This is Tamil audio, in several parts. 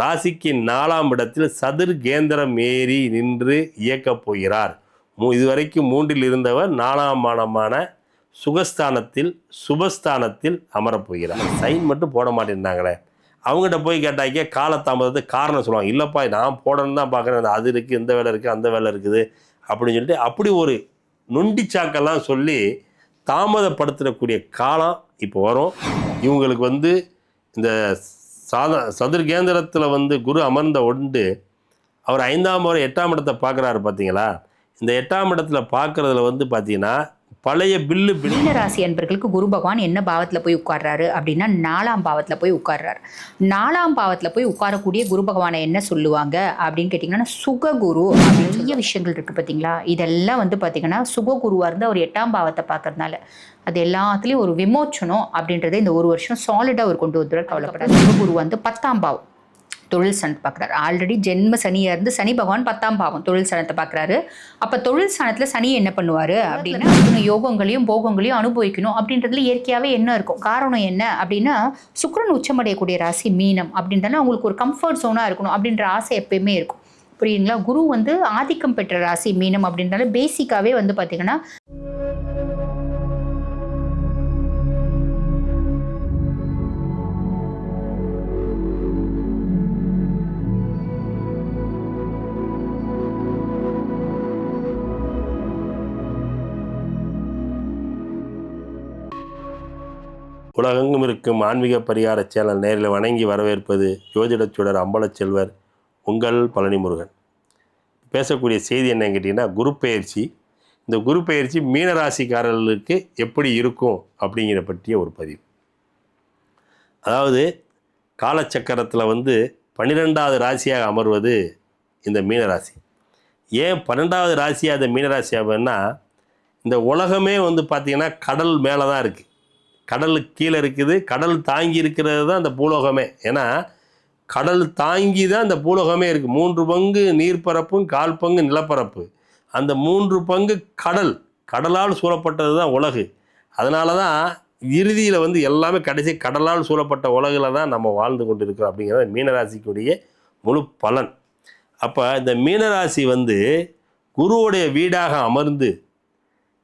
ராசிக்கு நாலாம் இடத்தில் சதுர் கேந்திரம் ஏறி நின்று இயக்கப் போகிறார். மூ இதுவரைக்கும் மூன்றில் இருந்தவர் நாலாம் மானமான சுகஸ்தானத்தில் சுபஸ்தானத்தில் அமரப்போகிறார் சைன் மட்டும் போட மாட்டேன்னாங்களே அவங்ககிட்ட போய் கேட்டாக்கே காலத்தாமதத்தை காரணம் சொல்லுவாங்க. இல்லைப்பா நான் போடணும்னு தான் பார்க்குறேன். அது இருக்குது இந்த வேலை இருக்குது அந்த வேலை இருக்குது அப்படின்னு சொல்லிட்டு அப்படி ஒரு நொண்டிச்சாக்கெல்லாம் சொல்லி தாமதப்படுத்தக்கூடிய காலம் இப்போ வரும். இவங்களுக்கு வந்து இந்த சாத சதுர்கேந்திரத்தில் வந்து குரு அமர்ந்த உண்டு அவர் ஐந்தாம் முறை எட்டாம் இடத்தை பார்க்குறாரு பார்த்தீங்களா இந்த எட்டாம் இடத்துல பார்க்குறதுல வந்து பார்த்தீங்கன்னா பழைய பில்லு மீன ராசி அன்பர்களுக்கு குரு பகவான் என்ன பாவத்தில் போய் உட்கார்றாரு அப்படின்னா நாலாம் பாவத்தில் போய் உட்கார்றாரு. நாலாம் பாவத்தில் போய் உட்காரக்கூடிய குரு பகவானை என்ன சொல்லுவாங்க அப்படின்னு கேட்டிங்கன்னா சுககுரு நிறைய விஷயங்கள் இருக்குது பார்த்தீங்களா இதெல்லாம் வந்து பார்த்தீங்கன்னா சுககுருவாக இருந்து அவர் எட்டாம் பாவத்தை பார்க்கறதுனால அது எல்லாத்துலேயும் ஒரு விமோச்சனம் அப்படின்றத இந்த ஒரு வருஷம் சாலிடாக அவர் கொண்டு வந்துடுவார் கவலைப்படாது சுககுரு வந்து பத்தாம் பாவம். தொழில் சனத்தை பார்க்குறாரு. ஆல்ரெடி ஜென்ம சனியாக இருந்து சனி பகவான் பத்தாம் பாவம் தொழில் சனத்தை பார்க்குறாரு. அப்போ தொழில் சனத்தில் சனி என்ன பண்ணுவார் அப்படின்னா யோகங்களையும் போகங்களையும் அனுபவிக்கணும் அப்படின்றதுல இயற்கையாகவே என்ன இருக்கும்? காரணம் என்ன அப்படின்னா சுக்கரன் உச்சமடையக்கூடிய ராசி மீனம் அப்படின்றதுல அவங்களுக்கு ஒரு கம்ஃபர்ட் ஜோனாக இருக்கணும் அப்படின்ற ஆசை எப்பயுமே இருக்கும். புரியுதுங்களா? குரு வந்து ஆதிக்கம் பெற்ற ராசி மீனம் அப்படின்றனால பேசிக்காகவே வந்து பார்த்தீங்கன்னா உலகெங்கும் இருக்கும் ஆன்மீக பரிகார சேனல் நேரில் வணங்கி வரவேற்பது ஜோதிடச் சுடர் அம்பலச்செல்வர் உங்கள் பழனி முருகன் பேசக்கூடிய செய்தி என்னன்னு கேட்டிங்கன்னா குரு பயிற்சி இந்த குரு பயிற்சி மீனராசிக்காரர்களுக்கு எப்படி இருக்கும் அப்படிங்கிற பற்றிய ஒரு பதிவு. அதாவது காலச்சக்கரத்தில் வந்து பன்னிரெண்டாவது ராசியாக அமர்வது இந்த மீனராசி ஏன் பன்னெண்டாவது ராசியாக இந்த மீனராசி ஆகுதுன்னா இந்த உலகமே வந்து பார்த்திங்கன்னா கடல் மேலே தான் இருக்குது கடலுக்கு கீழே இருக்குது கடல் தாங்கி இருக்கிறது தான் அந்த பூலோகமே. ஏன்னா கடல் தாங்கி தான் அந்த பூலோகமே இருக்குது மூன்று பங்கு நீர்ப்பரப்பும் கால் பங்கு நிலப்பரப்பு. அந்த மூன்று பங்கு கடல். கடலால் சூழப்பட்டது தான் உலகு. அதனால தான் இறுதியில் வந்து எல்லாமே கடைசி கடலால் சூழப்பட்ட உலகில் தான் நம்ம வாழ்ந்து கொண்டு இருக்கிறோம் அப்படிங்கிறது மீனராசிக்குடைய முழு பலன். அப்போ இந்த மீனராசி வந்து குருவுடைய வீடாக அமர்ந்து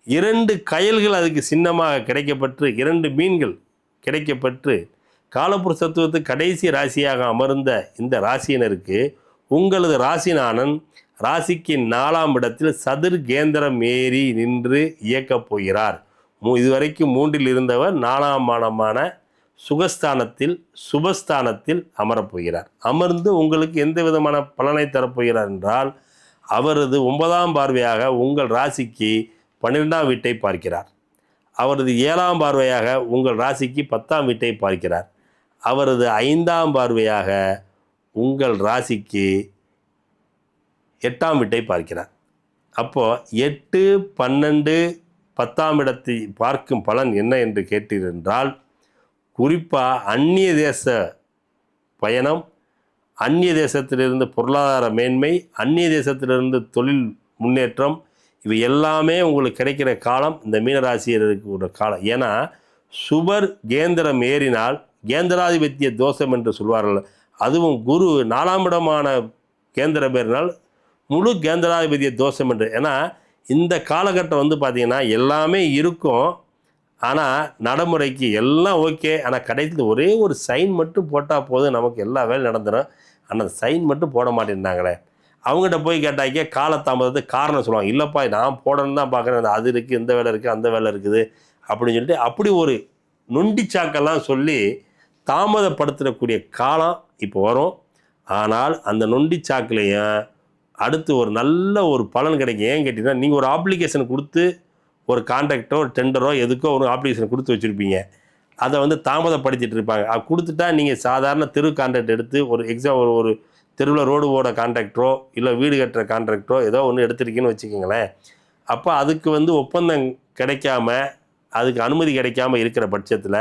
இரண்டு கயல்கள் அதுக்கு சின்னமாக கிடைக்கப்பட்டு இரண்டு மீன்கள் கிடைக்கப்பட்டு காலப்புருஷ தத்துவத்துக்கு கடைசி ராசியாக அமர்ந்த இந்த ராசியினருக்கு உங்களது ராசிநாதன் ராசிக்கு நாலாம் இடத்தில் சதுர் கேந்திரம் ஏறி நின்று இயக்கப் போகிறார். மூ இதுவரைக்கும் மூன்றில் இருந்தவர் நாலாம் மானமான சுகஸ்தானத்தில் சுபஸ்தானத்தில் அமரப்போகிறார் அமர்ந்து உங்களுக்கு எந்த விதமான பலனை தரப்போகிறார் என்றால் அவரது ஒன்பதாம் பார்வையாக உங்கள் ராசிக்கு பன்னிரெண்டாம் வீட்டை பார்க்கிறார். அவரது ஏழாம் பார்வையாக உங்கள் ராசிக்கு பத்தாம் வீட்டை பார்க்கிறார். அவரது ஐந்தாம் பார்வையாக உங்கள் ராசிக்கு எட்டாம் வீட்டை பார்க்கிறார். அப்போது எட்டு பன்னெண்டு பத்தாம் இடத்தை பார்க்கும் பலன் என்ன என்று கேட்டீரென்றால் குறிப்பாக அந்நிய தேச பயணம் அந்நிய தேசத்திலிருந்து பொருளாதார மேன்மை அந்நிய தேசத்திலிருந்து தொழில் முன்னேற்றம் இவை எல்லாமே உங்களுக்கு கிடைக்கிற காலம் இந்த மீனராசியருக்கு ஒரு காலம். ஏன்னா சுபர் கேந்திரம் ஏறினால் கேந்திராதிபத்திய தோஷம் என்று சொல்வார்கள். அதுவும் குரு நாலாம் இடமான கேந்திரம் ஏறினால் முழு கேந்திராதிபத்திய தோஷம் என்று. ஏன்னா இந்த காலகட்டம் வந்து பார்த்திங்கன்னா எல்லாமே இருக்கும். ஆனால் நடைமுறைக்கு எல்லாம் ஓகே. ஆனால் கடைசியில் ஒரே ஒரு சைன் மட்டும் போட்டால் போதும். நமக்கு எல்லா வேலையும் நடந்துடும் ஆனால் அந்த சைன் மட்டும் போட மாட்டேன்னாங்களே அவங்ககிட்ட போய் கேட்டாக்க காலதாமதத்துக்கு காரணம் சொல்லுவாங்க. இல்லைப்பா நான் போடணும் தான் பார்க்குறேன். அது இருக்குது இந்த வேலை இருக்குது அந்த வேலை இருக்குது அப்படின்னு சொல்லிட்டு அப்படி ஒரு நொண்டிச்சாக்கெல்லாம் சொல்லி தாமதப்படுத்தக்கூடிய காலம் இப்போ வரும். ஆனால் அந்த நொண்டிச்சாக்குலேயும் அடுத்து ஒரு நல்ல ஒரு பலன் கிடைக்கும். ஏன் கேட்டிங்கன்னா நீங்கள் ஒரு அப்ளிகேஷன் கொடுத்து ஒரு கான்ட்ராக்டோ ஒரு டெண்டரோ எதுக்கோ ஒரு அப்ளிகேஷன் கொடுத்து வச்சுருப்பீங்க. அதை வந்து தாமதப்படுத்திட்டு இருப்பாங்க. அது கொடுத்துட்டா நீங்கள் சாதாரண தெரு கான்ட்ராக்ட் எடுத்து ஒரு எக்ஸாம் ஒரு ஒரு தெருவில் ரோடு போட கான்ட்ராக்டரோ இல்லை வீடு கட்டுற கான்ட்ராக்டரோ ஏதோ ஒன்று எடுத்திருக்கீங்கன்னு வச்சுக்கோங்களேன். அப்போ அதுக்கு வந்து ஒப்பந்தம் கிடைக்காம அதுக்கு அனுமதி கிடைக்காம இருக்கிற பட்சத்தில்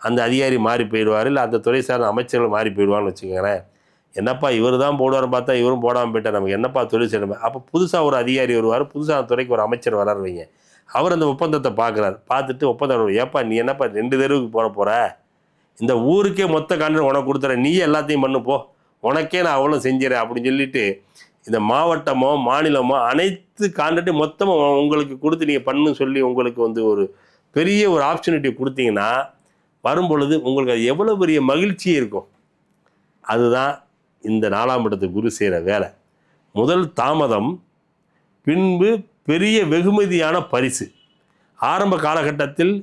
அந்த அதிகாரி மாறி போயிடுவார் இல்லை அந்த துறை சார்ந்த அமைச்சர்கள் மாறி போயிடுவான்னு வச்சுக்கோங்களேன். என்னப்பா இவர் தான் போடுவார் பார்த்தா இவரும் போடாமல் போயிட்டார் நமக்கு என்னப்பா தொழில் செய்யணும்? அப்போ புதுசாக ஒரு அதிகாரி வருவார் புதுசாக அந்த துறைக்கு ஒரு அமைச்சர் வராரு வைங்க. அவர் அந்த ஒப்பந்தத்தை பார்க்குறாரு பார்த்துட்டு ஒப்பந்தம் ஏப்பா நீ என்னப்பா ரெண்டு தெருவுக்கு போட போகிற இந்த ஊருக்கே மொத்த கான்ட்ராக்ட் உனக்கு கொடுத்துற நீ எல்லாத்தையும் பண்ணு போ. உனக்கே நான் அவ்வளோ செஞ்சிடறேன் அப்படின்னு சொல்லிட்டு இந்த மாவட்டமோ மாநிலமோ அனைத்து கான்ட்ராக்டையும் மொத்தமாக உங்களுக்கு கொடுத்து நீங்கள் பண்ணுன்னு சொல்லி உங்களுக்கு வந்து ஒரு பெரிய ஒரு ஆப்பர்ச்சுனிட்டி கொடுத்தீங்கன்னா வரும்பொழுது உங்களுக்கு அது எவ்வளோ பெரிய மகிழ்ச்சி இருக்கும். அதுதான் இந்த நாலாம் இடத்து குரு செய்கிற வேலை. முதல் தாமதம் பின்பு பெரிய வெகுமதியான பரிசு. ஆரம்ப காலகட்டத்தில்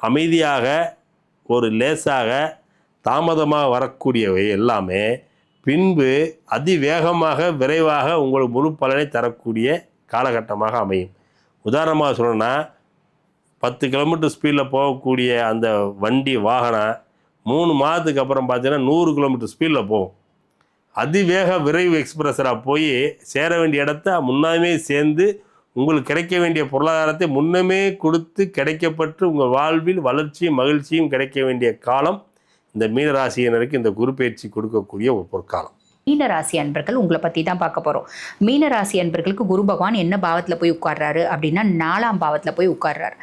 அமைதியாக ஒரு லேசாக தாமதமாக வரக்கூடியவை எல்லாமே பின்பு அதிவேகமாக விரைவாக உங்களுக்கு முழு பலனை தரக்கூடிய காலகட்டமாக அமையும். உதாரணமாக சொல்லணும்னா பத்து கிலோமீட்டர் ஸ்பீடில் போகக்கூடிய அந்த வண்டி வாகனம் மூணு மாதத்துக்கு அப்புறம் பார்த்தீங்கன்னா நூறு கிலோமீட்டர் ஸ்பீடில் போகும். அதிவேக விரைவு எக்ஸ்பிரஸராக போய் சேர வேண்டிய இடத்த முன்னாமே சேர்ந்து உங்களுக்கு கிடைக்க வேண்டிய பொருளாதாரத்தை முன்னமே கொடுத்து கிடைக்கப்பட்டு உங்கள் வாழ்வில் வளர்ச்சியும் மகிழ்ச்சியும் கிடைக்க வேண்டிய காலம் இந்த மீனராசியினருக்கு இந்த குரு பயிற்சி கொடுக்கக்கூடிய ஒரு பொற்காலம். மீனராசி அன்பர்கள் உங்களை பற்றி தான் பார்க்க போகிறோம் மீனராசி அன்பர்களுக்கு குரு பகவான் என்ன பாவத்தில் போய் உட்கார்றாரு அப்படின்னா நாலாம் பாவத்தில் போய் உட்கார்றாரு.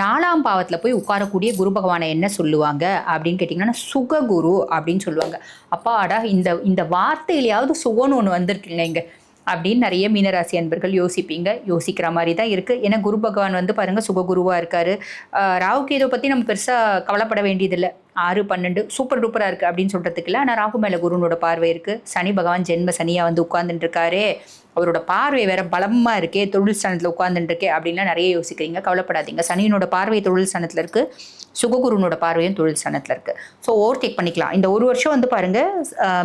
நாலாம் பாவத்தில் போய் உட்காரக்கூடிய குரு பகவானை என்ன சொல்லுவாங்க அப்படின்னு கேட்டிங்கன்னா சுககுரு அப்படின்னு சொல்லுவாங்க. அப்பாடா இந்த இந்த வார்த்தையிலையாவது சுகன்னு ஒன்று வந்திருக்குங்க இங்கே அப்படின்னு நிறைய மீனராசி அன்பர்கள் யோசிப்பீங்க. யோசிக்கிற மாதிரி தான் இருக்குது ஏன்னா குரு பகவான் வந்து பாருங்கள் சுககுருவாக இருக்கார். ராகு பற்றி நம்ம பெருசாக கவலைப்பட வேண்டியதில்லை. ஆறு பன்னெண்டு சூப்பர் டூப்பராக இருக்குது அப்படின்னு சொல்கிறதுக்கு இல்லை ஆனால் ராகு மேலே குருனோட பார்வை இருக்குது சனி பகவான் ஜென்ம சனியாக வந்து உட்கார்ந்துட்டு அவரோட பார்வை வேற பலமாக இருக்கே தொழில் ஸ்தானத்தில் உட்கார்ந்துட்டு அப்படின்லாம் நிறைய யோசிக்கிறீங்க. கவலைப்படாதீங்க. சனியினோட பார்வை தொழில் ஸ்தானத்தில் இருக்குது சுககுருனோட பார்வையும் தொழில் ஸ்தானத்தில் இருக்குது ஸோ ஓவர் டேக் பண்ணிக்கலாம். இந்த ஒரு வருஷம் வந்து பாருங்க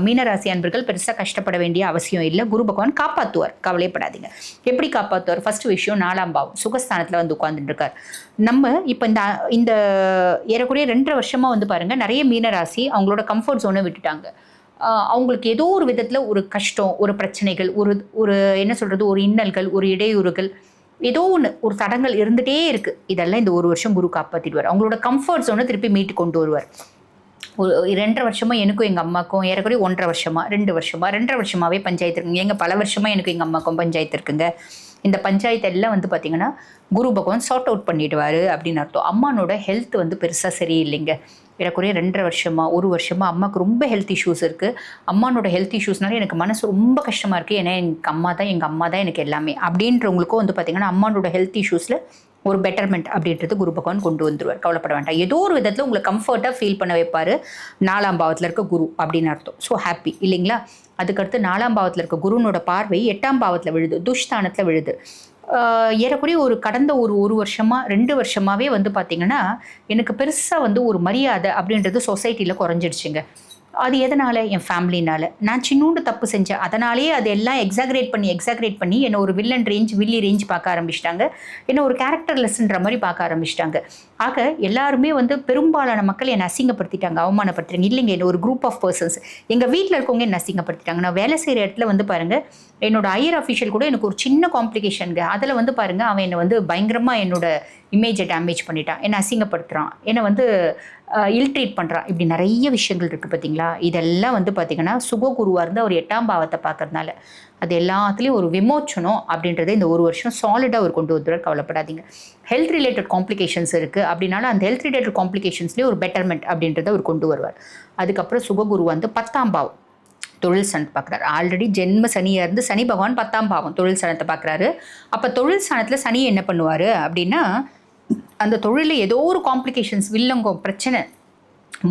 மீனராசி அன்பர்கள் பெருசாக கஷ்டப்பட வேண்டிய அவசியம் இல்லை. குரு பகவான் காப்பாற்றுவார் கவலைப்படாதீங்க எப்படி காப்பாற்றுவார் ஃபர்ஸ்ட் விஷயம் நாலாம் பாவம். சுகஸ்தானத்தில் வந்து உட்காந்துருக்கார் நம்ம இப்போ இந்த இந்த ஏறக்குறைய ரெண்டரை வருஷமாக வந்து பாருங்க நிறைய மீனராசி அவங்களோட கம்ஃபர்ட் ஜோனை விட்டுட்டாங்க. அவங்களுக்கு ஏதோ ஒரு விதத்தில் ஒரு கஷ்டம் ஒரு பிரச்சனைகள் ஒரு ஒரு என்ன சொல்கிறது ஒரு இன்னல்கள் ஒரு இடையூறுகள் ஏதோ ஒன்று ஒரு தடங்கள் இருந்துகிட்டே இருக்குது இதெல்லாம் இந்த ஒரு வருஷம் குரு காப்பாற்றிடுவார் அவங்களோட கம்ஃபர்ட் ஜோனை திருப்பி மீட்டு கொண்டு வருவார். ஒரு ரெண்டரை வருஷமாக எனக்கும் எங்கள் அம்மாக்கும் ஏறக்குறைய ஒன்றரை வருஷமா ரெண்டு வருஷமாக ரெண்டரை வருஷமாவே பஞ்சாயத்து இருக்குங்க. எங்கள் பல வருஷமா எனக்கு எங்கள் அம்மாக்கும் பஞ்சாயத்து இருக்குங்க. இந்த பஞ்சாயத்து எல்லாம் வந்து பார்த்திங்கன்னா குரு பகவான் சார்ட் அவுட் பண்ணிடுவார் அப்படின்னு அர்த்தம். அம்மானோட ஹெல்த் வந்து பெருசாக சரியில்லைங்க. ஏறக்குறைய ரெண்டரை வருஷமா ஒரு வருஷமாக அம்மாவுக்கு ரொம்ப ஹெல்த் இஷ்யூஸ் இருக்குது அம்மானோட ஹெல்த் இஷ்யூஸ்னால எனக்கு மனசு ரொம்ப கஷ்டமாக இருக்குது ஏன்னா எனக்கு அம்மா தான் எங்கள் அம்மா தான் எனக்கு எல்லாமே. அப்படின்றவங்களுக்கும் வந்து பார்த்திங்கன்னா அம்மானோட ஹெல்த் இஷ்யூஸில் ஒரு பெட்டர்மெண்ட் அப்படின்றது குரு பகவான் கொண்டு வந்துருவார். கவலைப்பட வேண்டாம். ஏதோ ஒரு விதத்தில் உங்களை கம்ஃபர்ட்டாக ஃபீல் பண்ண வைப்பார். நாலாம் பாவத்தில் இருக்க குரு அப்படின்னு அர்த்தம். ஸோ ஹாப்பி இல்லைங்களா? அதுக்கடுத்து நாலாம் பாவத்தில் இருக்க குருனோட பார்வை எட்டாம் பாவத்தில் விழுது. துஷ்தானத்தில் விழுது. ஏறக்குறைய ஒரு கடந்த ஒரு ஒரு வருஷமாக ரெண்டு வருஷமாகவே வந்து பார்த்திங்கன்னா எனக்கு பெருசாக வந்து ஒரு மரியாதை அப்படின்றது சொசைட்டியில் குறைஞ்சிடுச்சுங்க. அது எதனால்? என் ஃபேமிலினால். நான் சின்னூண்டு தப்பு செஞ்சேன் அதனாலேயே அது எல்லாம் எக்ஸாக்ரேட் பண்ணி எக்ஸாக்ரேட் பண்ணி என்னை ஒரு வில்லன் ரேஞ்ச் வில்லி ரேஞ்ச் பார்க்க ஆரம்பிச்சிட்டாங்க. என்னை ஒரு கேரக்டர் லெஸ்ன்ற மாதிரி பார்க்க ஆரம்பிச்சிட்டாங்க. ஆக எல்லாருமே வந்து பெரும்பாலான மக்கள் என்னை அசிங்கப்படுத்திட்டாங்க அவமானப்படுத்துறாங்க இல்லைங்க என்ன ஒரு குரூப் ஆஃப் பர்சன்ஸ் எங்கள் வீட்டில் இருக்கவங்க என்னை அசிங்கப்படுத்திட்டாங்க. நான் வேலை செய்கிற இடத்துல வந்து பாருங்கள் என்னோட ஹையர் அஃபிஷியல் கூட எனக்கு ஒரு சின்ன காம்ப்ளிகேஷனுங்க அதில் வந்து பாருங்கள் அவன் என்னை வந்து பயங்கரமாக என்னோட இமேஜை டேமேஜ் பண்ணிட்டான். என்னை அசிங்கப்படுத்துகிறான் என்னை வந்து இல்ட்ரீட் பண்ணுறான் இப்படி நிறைய விஷயங்கள் இருக்குது பார்த்தீங்களா இதெல்லாம் வந்து பார்த்திங்கன்னா சுககுருவாக இருந்து அவர் எட்டாம் பாவத்தை பார்க்குறதுனால அது எல்லாத்துலேயும் ஒரு விமோச்சனம் அப்படின்றத இந்த ஒரு வருஷம் சாலிடாக அவர் கொண்டு வந்துடுவார் கவலைப்படாதீங்க. ஹெல்த் ரிலேட்டட் காம்ப்ளிகேஷன்ஸ் இருக்குது அப்படின்னாலும் அந்த ஹெல்த் ரிலேட்டட் காம்ப்ளிகேஷன்ஸ்லேயே ஒரு பெட்டர்மெண்ட் அப்படின்றத அவர் கொண்டு வருவார். அதுக்கப்புறம் சுககுரு வந்து பத்தாம் பாவம். தொழில் சனத்தை பார்க்குறாரு ஆல்ரெடி ஜென்ம சனியாக இருந்து சனி பகவான் பத்தாம் பாவம் தொழில் சனத்தை பார்க்குறாரு அப்போ தொழில் சனத்தில் சனி என்ன பண்ணுவார் அப்படின்னா அந்த தொழிலில் ஏதோ ஒரு காம்ப்ளிகேஷன்ஸ் வில்லங்கம் பிரச்சனை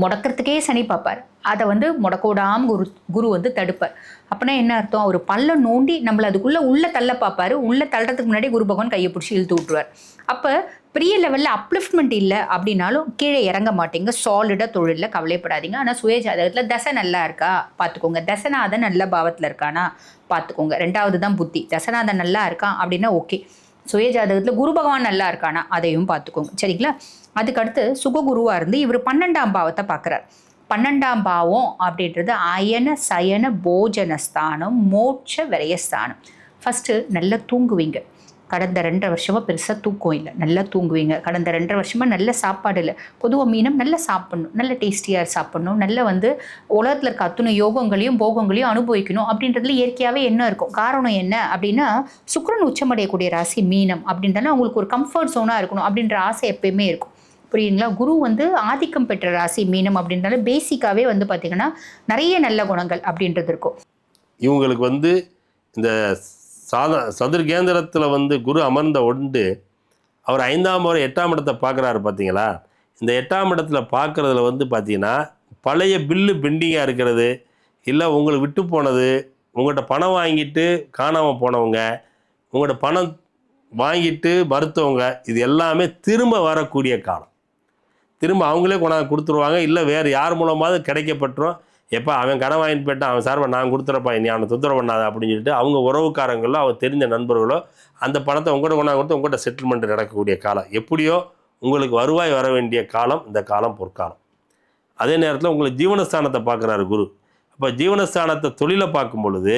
முடக்கிறதுக்கே சனி பார்ப்பார். அதை வந்து முடக்க குரு குரு வந்து தடுப்பார். அப்படின்னா என்ன அர்த்தம்? அவர் பல்ல நோண்டி நம்மளை அதுக்குள்ளே உள்ளே தள்ள பார்ப்பாரு. உள்ளே தள்ளுறதுக்கு முன்னாடி குரு பகவான் கையை பிடிச்சி இழுத்து விட்டுருவார். அப்போ பெரிய லெவலில் அப்லிஃப்ட்மெண்ட் இல்லை அப்படின்னாலும் கீழே இறங்க மாட்டீங்க. சாலிடாக தொழிலில் கவலைப்படாதீங்க. ஆனால் சுய ஜாதகத்தில் தசை நல்லா இருக்கா? பார்த்துக்கோங்க. தசநாதன் நல்ல பாவத்தில் இருக்கானா? பார்த்துக்கோங்க. ரெண்டாவது தான் புத்தி. தசநாதன் நல்லா இருக்கான் அப்படின்னா ஓகே சுய ஜாதகத்தில் குரு பகவான் நல்லா இருக்கானா அதையும் பார்த்துக்கோங்க. சரிங்களா? அதுக்கடுத்து சுககுருவாக இருந்து இவர் பன்னெண்டாம் பாவத்தை பார்க்குறார். பன்னெண்டாம் பாவம் அப்படின்றது அயன சயன போஜனஸ்தானம் மோட்ச விரயஸ்தானம். ஃபஸ்ட்டு நல்லா தூங்குவீங்க. கடந்த ரெண்டரை வருஷமாக பெருசாக தூக்கம் இல்லை. நல்லா தூங்குவீங்க. கடந்த ரெண்டரை வருஷமாக நல்ல சாப்பாடு இல்லை. பொதுவாக மீனம் நல்லா சாப்பிட்ணும். நல்ல டேஸ்டியாக சாப்பிட்ணும். நல்ல வந்து உலகத்தில் இருக்க அத்துணை யோகங்களையும் போகங்களையும் அனுபவிக்கணும் அப்படின்றதுல இயற்கையாகவே என்ன இருக்கும்? காரணம் என்ன அப்படின்னா சுக்ரன் உச்சமடையக்கூடிய ராசி மீனம் அப்படின்றனா அவங்களுக்கு ஒரு கம்ஃபர்ட் ஜோனாக இருக்கணும் அப்படின்ற ஆசை எப்பயுமே இருக்கும். புரியுங்களா குரு வந்து ஆதிக்கம் பெற்ற ராசி மீனம் அப்படின்றனால பேசிக்காகவே வந்து பார்த்தீங்கன்னா நிறைய நல்ல குணங்கள் அப்படின்றது இருக்கும். இவங்களுக்கு வந்து இந்த சாதா சதுர்கேந்திரத்தில் வந்து குரு அமர்ந்த உண்டு அவர் ஐந்தாம் முறை எட்டாம் இடத்தை பார்க்குறாரு பார்த்தீங்களா இந்த எட்டாம் இடத்துல பார்க்குறதுல வந்து பார்த்தீங்கன்னா பழைய பில்லு பெண்டிங்காக இருக்கிறது இல்லை உங்களுக்கு விட்டு போனது உங்கள்கிட்ட பணம் வாங்கிட்டு காணாமல் போனவங்க உங்கள்கிட்ட பணம் வாங்கிட்டு மறுத்தவங்க இது எல்லாமே திரும்ப வரக்கூடிய காலம். திரும்ப அவங்களே கொண்டாந்து கொடுத்துருவாங்க இல்லை வேறு யார் மூலமாவது கிடைக்கப்பட்டுரும் எப்போ அவன் கடன் வாங்கிட்டு போயிட்டான் அவன் சார்பை நான் கொடுத்துறப்பா நீ அவனை தொந்தரவு பண்ணாத அப்படின்னு சொல்லிட்டு அவங்க உறவுக்காரங்களோ அவன் தெரிஞ்ச நண்பர்களோ அந்த பணத்தை உங்கள்கிட்ட கொண்டா கொடுத்து உங்கள்கிட்ட செட்டில்மெண்ட் நடக்கக்கூடிய காலம். எப்படியோ உங்களுக்கு வருவாய் வர வேண்டிய காலம் இந்த காலம் பொற்காலம். அதே நேரத்தில் உங்களுக்கு ஜீவனஸ்தானத்தை பார்க்குறாரு குரு. அப்போ ஜீவனஸ்தானத்தை தொழிலை பார்க்கும் பொழுது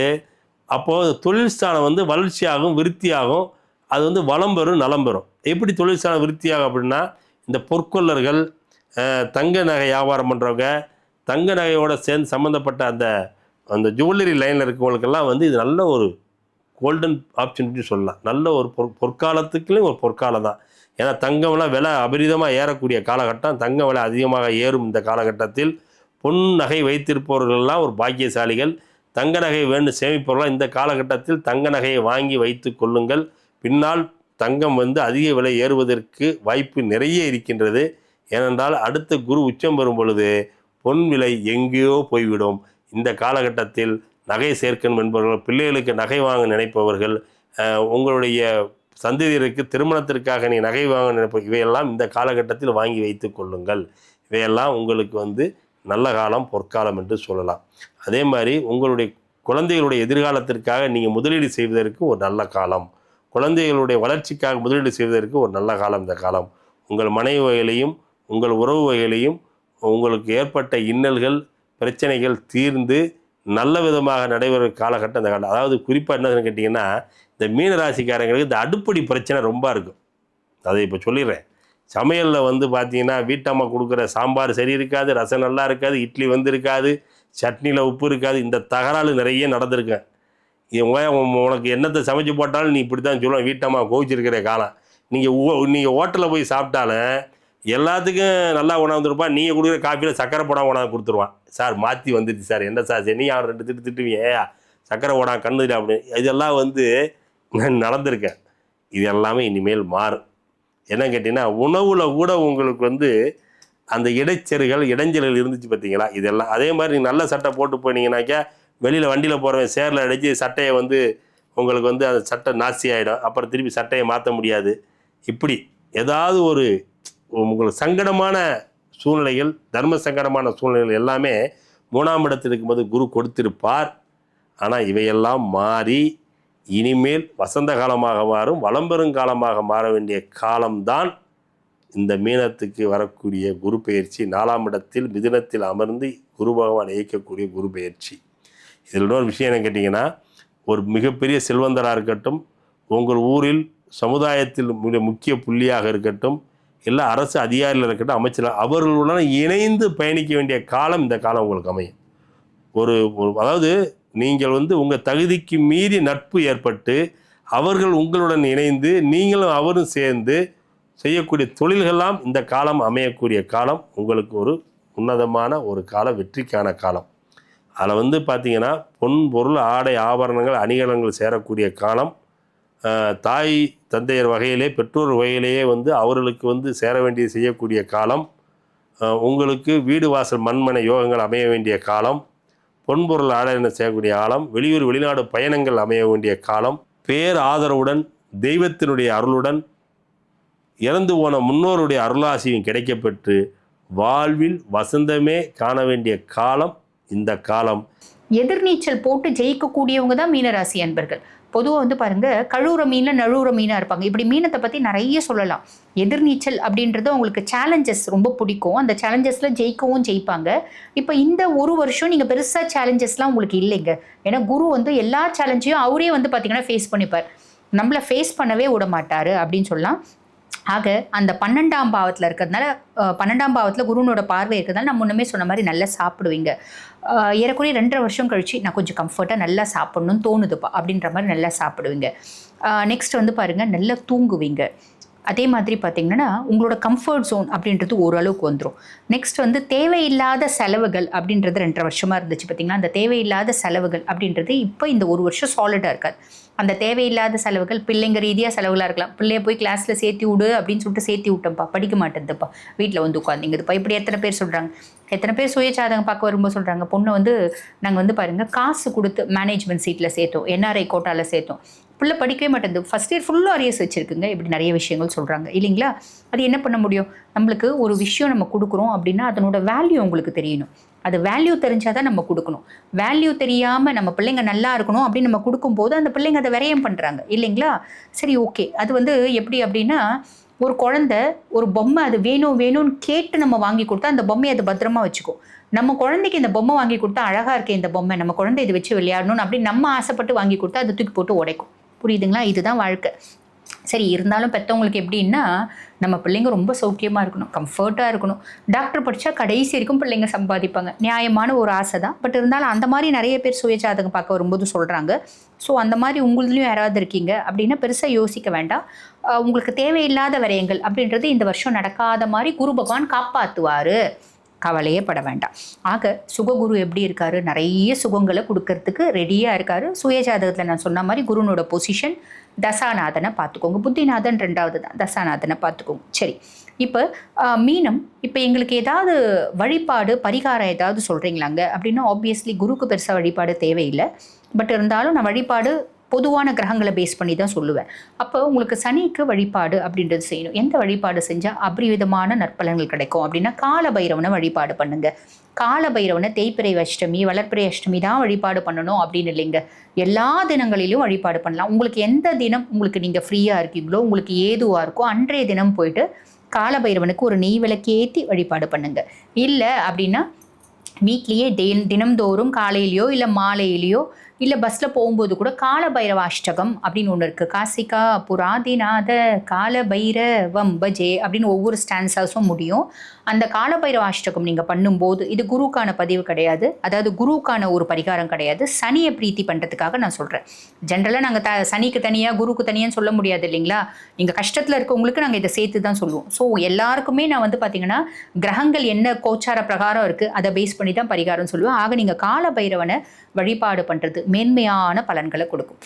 அப்போது தொழில் ஸ்தானம் வந்து வளர்ச்சியாகும் விருத்தியாகும். அது வந்து வளம் பெறும் நலம் பெறும். எப்படி தொழில் ஸ்தானம் விருத்தியாகும் அப்படின்னா இந்த பொற்கொள்ளர்கள் தங்க நகை வியாபாரம் பண்ணுறவங்க தங்க நகையோட சேர்ந்து சம்மந்தப்பட்ட அந்த அந்த ஜுவல்லரி லைனில் இருக்கவங்களுக்கெல்லாம் வந்து இது நல்ல ஒரு கோல்டன் ஆப்பர்ச்சுனிட்டி சொல்லலாம். நல்ல ஒரு பொற் பொற்காலத்துக்குலேயும் ஒரு பொற்காலம் தான். ஏன்னா தங்கம்லாம் விலை அபரிதமாக ஏறக்கூடிய காலகட்டம். தங்க விலை அதிகமாக ஏறும் இந்த காலகட்டத்தில் பொன் நகை வைத்திருப்பவர்கள்லாம் ஒரு பாக்கியசாலிகள். தங்க நகை வேண்டும் சேமிப்பவர்களாம் இந்த காலகட்டத்தில் தங்க நகையை வாங்கி வைத்து கொள்ளுங்கள். பின்னால் தங்கம் வந்து அதிக விலை ஏறுவதற்கு வாய்ப்பு நிறைய இருக்கின்றது. ஏனென்றால் அடுத்த குரு உச்சம் பெறும் பொழுது பொன் விலை எங்கேயோ போய்விடும். இந்த காலகட்டத்தில் நகை சேர்க்கணும் என்பவர்கள் பிள்ளைகளுக்கு நகை வாங்க நினைப்பவர்கள் உங்களுடைய சந்ததியருக்கு திருமணத்திற்காக நீ நகை வாங்க நினைப்ப இவையெல்லாம் இந்த காலகட்டத்தில் வாங்கி வைத்து கொள்ளுங்கள். இவையெல்லாம் உங்களுக்கு வந்து நல்ல காலம் பொற்காலம் என்று சொல்லலாம். அதே மாதிரி உங்களுடைய குழந்தைகளுடைய எதிர்காலத்திற்காக நீங்கள் முதலீடு செய்வதற்கு ஒரு நல்ல காலம். குழந்தைகளுடைய வளர்ச்சிக்காக முதலீடு செய்வதற்கு ஒரு நல்ல காலம் இந்த காலம். உங்கள் மனைவி வகையிலையும் உங்கள் உறவு வகையிலையும் உங்களுக்கு ஏற்பட்ட இன்னல்கள் பிரச்சனைகள் தீர்ந்து நல்ல விதமாக நடைபெற காலகட்டம் இந்த காலம் அதாவது குறிப்பாக என்னதுன்னு கேட்டிங்கன்னா இந்த மீன ராசிக்காரங்களுக்கு இந்த அடுப்படி பிரச்சனை ரொம்ப இருக்கும். அதை இப்போ சொல்லிடுறேன். சமையலில் வந்து பார்த்தீங்கன்னா வீட்டம்மா கொடுக்குற சாம்பார் சரி இருக்காது ரசம் நல்லா இருக்காது இட்லி வந்து இருக்காது சட்னியில் உப்பு இருக்காது இந்த தகராறு நிறைய நடந்திருக்கேன் உனக்கு என்னத்தை சமைச்சு போட்டாலும் நீ இப்படி தான் சொல்லுவேன் வீட்டம்மா கோவிச்சிருக்கிற காலம். நீங்கள் நீங்கள் ஹோட்டலில் போய் சாப்பிட்டாலும் எல்லாத்துக்கும் நல்லா உணர்ந்துருப்பா நீங்கள் கொடுக்குற காஃபியில் சக்கரை போடா உணவு கொடுத்துருவான். சார் மாற்றி வந்துடுச்சு சார். என்ன சார் சரி நீ அவன் ரெண்டு திட்டு திட்டுவீங்க? ஏயா சக்கரை போடா கண்ணு இல்லை அப்படின்னு. இதெல்லாம் வந்து நான் நடந்திருக்கேன். இது எல்லாமே இனிமேல் மாறும். என்ன கேட்டிங்கன்னா உணவில் கூட உங்களுக்கு வந்து அந்த இடைச்செருகள் இடைஞ்சல்கள் இருந்துச்சு பார்த்தீங்களா? இதெல்லாம் அதே மாதிரி நீங்கள் நல்ல சட்டை போட்டு போனீங்கன்னாக்கா வெளியில் வண்டியில் போகிறவன் சேரில் அடித்து சட்டையை வந்து உங்களுக்கு வந்து அந்த சட்டை நாசி ஆகிடும் அப்புறம் திருப்பி சட்டையை மாற்ற முடியாது. இப்படி ஏதாவது ஒரு உங்களுக்கு சங்கடமான சூழ்நிலைகள் தர்ம சங்கடமான சூழ்நிலைகள் எல்லாமே மூணாம் இடத்தில் இருக்கும்போது குரு கொடுத்திருப்பார். ஆனால் இவையெல்லாம் மாறி இனிமேல் வசந்த காலமாக மாறும் வளம்பெறும் காலமாக மாற வேண்டிய காலம்தான் இந்த மீனத்துக்கு வரக்கூடிய குரு பெயர்ச்சி. நாலாம் இடத்தில் மிதினத்தில் அமர்ந்து குரு பகவான் இயக்கக்கூடிய குரு பெயர்ச்சி. இதில் இன்னொரு விஷயம் என்ன கேட்டிங்கன்னா ஒரு மிகப்பெரிய செல்வந்தராக இருக்கட்டும் உங்கள் ஊரில் சமுதாயத்தில் மிக முக்கிய புள்ளியாக இருக்கட்டும் இல்லை அரசு அதிகாரியில் இருக்கட்டும் அமைச்சர் அவர்களுடன் இணைந்து பயணிக்க வேண்டிய காலம் இந்த காலம் உங்களுக்கு அமையும். ஒரு அதாவது நீங்கள் வந்து உங்கள் தகுதிக்கு மீறி நட்பு ஏற்பட்டு அவர்கள் உங்களுடன் இணைந்து நீங்களும் அவரும் சேர்ந்து செய்யக்கூடிய தொழில்கள்லாம் இந்த காலம் அமையக்கூடிய காலம் உங்களுக்கு ஒரு உன்னதமான ஒரு கால வெற்றிக்கான காலம். அதில் வந்து பார்த்திங்கன்னா பொன் பொருள் ஆடை ஆபரணங்கள் அணிகலங்கள் சேரக்கூடிய காலம் தாய் தந்தையர் வகையிலே பெற்றோர் வகையிலேயே வந்து அவர்களுக்கு வந்து சேர வேண்டியது செய்யக்கூடிய காலம் உங்களுக்கு வீடு வாசல் மண்மனை யோகங்கள் அமைய வேண்டிய காலம் பொன்பொருள் ஆடை செய்யக்கூடிய காலம் வெளியூர் வெளிநாடு பயணங்கள் அமைய வேண்டிய காலம் பேர் ஆதரவுடன் தெய்வத்தினுடைய அருளுடன் இறந்து போன முன்னோருடைய அருளாசியும் கிடைக்கப்பெற்று வாழ்வில் வசந்தமே காண வேண்டிய காலம் இந்த காலம். எதிர்நீச்சல் போட்டு ஜெயிக்கக்கூடியவங்க தான் மீனராசி அன்பர்கள். பொதுவாக வந்து பாருங்க கழுவுற மீனில் நழுவுற மீனாக இருப்பாங்க. இப்படி மீனத்தை பற்றி நிறைய சொல்லலாம். எதிர்நீச்சல் அப்படின்றது அவங்களுக்கு சேலஞ்சஸ் ரொம்ப பிடிக்கும். அந்த சேலஞ்சஸில் ஜெயிக்கவும் ஜெயிப்பாங்க. இப்போ இந்த ஒரு வருஷம் நீங்கள் பெருசாக சேலஞ்சஸ்லாம் உங்களுக்கு இல்லைங்க. ஏன்னா குரு வந்து எல்லா சேலஞ்சையும் அவரே வந்து பார்த்தீங்கன்னா ஃபேஸ் பண்ணிப்பார். நம்மளை ஃபேஸ் பண்ணவே விட மாட்டார் அப்படின்னு சொல்லலாம். ஆக அந்த பன்னெண்டாம் பாவத்தில் இருக்கிறதுனால பன்னெண்டாம் பாவத்தில் குருனோட பார்வை இருக்கிறதுனால நான் முன்னமே சொன்ன மாதிரி நல்லா சாப்பிடுவீங்க. ஏறக்குறைய ரெண்டரை வருஷம் கழிச்சு நான் கொஞ்சம் கம்ஃபர்ட்டாக நல்லா சாப்பிட்ணும்னு தோணுதுப்பா அப்படின்ற மாதிரி நல்லா சாப்பிடுவீங்க. நெக்ஸ்ட் வந்து பாருங்கள் நல்லா தூங்குவீங்க. அதே மாதிரி பார்த்தீங்கன்னா உங்களோட கம்ஃபர்ட் ஜோன் அப்படின்றது ஓரளவுக்கு வந்துடும் நெக்ஸ்ட் வந்து தேவையில்லாத செலவுகள் அப்படின்றது ரெண்டரை வருஷமாக இருந்துச்சு பார்த்தீங்கன்னா அந்த தேவையில்லாத செலவுகள் அப்படின்றது இப்போ இந்த ஒரு வருஷம் சாலிடாக இருக்காது. அந்த தேவையில்லாத செலவுகள் பிள்ளைங்க ரீதியாக செலவுகளாக இருக்கலாம். பிள்ளைய போய் கிளாஸில் சேர்த்தி விடு அப்படின்னு சொல்லிட்டு சேர்த்தி விட்டோம்ப்பா படிக்க மாட்டேதுப்பா வீட்டில் வந்து உட்காந்திங்கதுப்பா இப்படி எத்தனை பேர் சொல்கிறாங்க எத்தனை பேர் சுயஜாதகம் பார்க்க வரும்போது சொல்கிறாங்க பொண்ணை வந்து நாங்கள் வந்து பாருங்கள் காசு கொடுத்து மேனேஜ்மெண்ட் சீட்டில் சேர்த்தோம். என்ஆர்ஐ கோட்டாவில் சேர்த்தோம். பிள்ளை படிக்கவே மாட்டேங்குது. ஃபஸ்ட் இயர் ஃபுல்லாக அரியர்ஸ் வச்சுருக்குங்க. இப்படி நிறைய விஷயங்கள் சொல்கிறாங்க இல்லைங்களா? அது என்ன பண்ண முடியும்? நம்மளுக்கு ஒரு விஷயம் நம்ம கொடுக்குறோம் அப்படின்னா அதனோட வேல்யூ உங்களுக்கு தெரியணும். அது வேல்யூ தெரிஞ்சால் தான் நம்ம கொடுக்கணும். வேல்யூ தெரியாமல் நம்ம பிள்ளைங்க நல்லா இருக்கணும் அப்படின்னு நம்ம கொடுக்கும்போது அந்த பிள்ளைங்க அதை விரயம் பண்ணுறாங்க இல்லைங்களா? சரி ஓகே அது வந்து எப்படி அப்படின்னா ஒரு குழந்தை ஒரு பொம்மை அது வேணும் வேணும்னு கேட்டு நம்ம வாங்கி கொடுத்தா அந்த பொம்மையை அது பத்திரமா வச்சுக்கும். நம்ம குழந்தைக்கு இந்த பொம்மை வாங்கி கொடுத்தா அழகாக இருக்கே இந்த பொம்மை. நம்ம குழந்தை இதை வச்சு விளையாடணும்னு அப்படி நம்ம ஆசைப்பட்டு வாங்கி கொடுத்தா அதை தூக்கி போட்டு உடைக்கும். புரியுதுங்களா? இதுதான் வாழ்க்கை. சரி இருந்தாலும் பெற்றவங்களுக்கு எப்படின்னா நம்ம பிள்ளைங்க ரொம்ப சௌக்கியமாக இருக்கணும் கம்ஃபர்ட்டாக இருக்கணும். டாக்டர் படித்தா கடைசி வரைக்கும் பிள்ளைங்க சம்பாதிப்பாங்க. நியாயமான ஒரு ஆசை தான். பட் இருந்தாலும் அந்த மாதிரி நிறைய பேர் சுயஜாதகம் பார்க்க வரும்போது சொல்கிறாங்க ஸோ அந்த மாதிரி உங்களுதுலையும் யாராவது இருக்கீங்க அப்படின்னா பெருசாக யோசிக்க வேண்டாம். உங்களுக்கு தேவையில்லாத விரயங்கள் அப்படின்றது இந்த வருஷம் நடக்காத மாதிரி குரு பகவான் காப்பாற்றுவார் கவலையே பட வேண்டாம். ஆக சுககுரு எப்படி இருக்காரு? நிறைய சுகங்களை கொடுக்கறதுக்கு ரெடியாக இருக்காரு. சுயஜாதகத்தில் நான் சொன்ன மாதிரி குருனோட பொசிஷன் தசாநாதனை பார்த்துக்கோங்க. புத்திநாதன் ரெண்டாவது தான். தசாநாதனை பார்த்துக்கோங்க. சரி. இப்போ மீனம் இப்போ எங்களுக்கு ஏதாவது வழிபாடு பரிகாரம் ஏதாவது சொல்கிறீங்களாங்க அப்படின்னா ஆப்வியஸ்லி குருக்கு பெருசாக வழிபாடு தேவையில்லை. பட் இருந்தாலும் நான் வழிபாடு பொதுவான கிரகங்களை பேஸ் பண்ணி தான் சொல்லுவேன். அப்போ உங்களுக்கு சனிக்கு வழிபாடு அப்படின்றது செய்யணும். எந்த வழிபாடு செஞ்சால் அபரிவிதமான நற்பலன்கள் கிடைக்கும். அப்படின்னா கால பைரவனை வழிபாடு பண்ணுங்க. கால பைரவனை தேய்பிறை அஷ்டமி வளர்ப்பிறை அஷ்டமி தான் வழிபாடு பண்ணணும் அப்படின்னு இல்லைங்க. எல்லா தினங்களிலும் வழிபாடு பண்ணலாம். உங்களுக்கு எந்த தினம் உங்களுக்கு நீங்கள் ஃப்ரீயாக இருக்கீங்களோ உங்களுக்கு ஏதுவாக இருக்கோ அன்றைய தினம் போயிட்டு காலபைரவனுக்கு ஒரு நெய் விளக்கு ஏற்றி வழிபாடு பண்ணுங்க. இல்லை அப்படின்னா வீட்லேயே தின தினம்தோறும் காலையிலையோ இல்லை மாலையிலையோ இல்லை பஸ்ஸில் போகும்போது கூட காலபைரவ அஷ்டகம் அப்படின்னு ஒன்று இருக்குது காசிகா புராதிநாத காலபைரவம் பஜே அப்படின்னு ஒவ்வொரு ஸ்டான்ஸாஸும் முடியும். அந்த காலபைரவ அஷ்டகம் நீங்கள் பண்ணும்போது இது குருக்கான பதிவு கிடையாது. அதாவது குருக்கான ஒரு பரிகாரம் கிடையாது. சனியை பிரீத்தி பண்ணுறதுக்காக நான் சொல்கிறேன் ஜென்ரலாக நாங்கள் த சனிக்கு தனியாக குருக்கு தனியான்னு சொல்ல முடியாது இல்லைங்களா? நீங்கள் கஷ்டத்தில் இருக்கவங்களுக்கு நாங்கள் இதை சேர்த்து தான் சொல்லுவோம். ஸோ எல்லாருக்குமே நான் வந்து பார்த்திங்கன்னா கிரகங்கள் என்ன கோச்சார பிரகாரம் இருக்குது அதை பேஸ் பண்ணி பண்ணி தான் பரிகாரம் சொல்லுவேன் ஆக நீங்கள் கால பைரவனை வழிபாடு பண்ணுறது மேன்மையான பலன்களை கொடுக்கும்.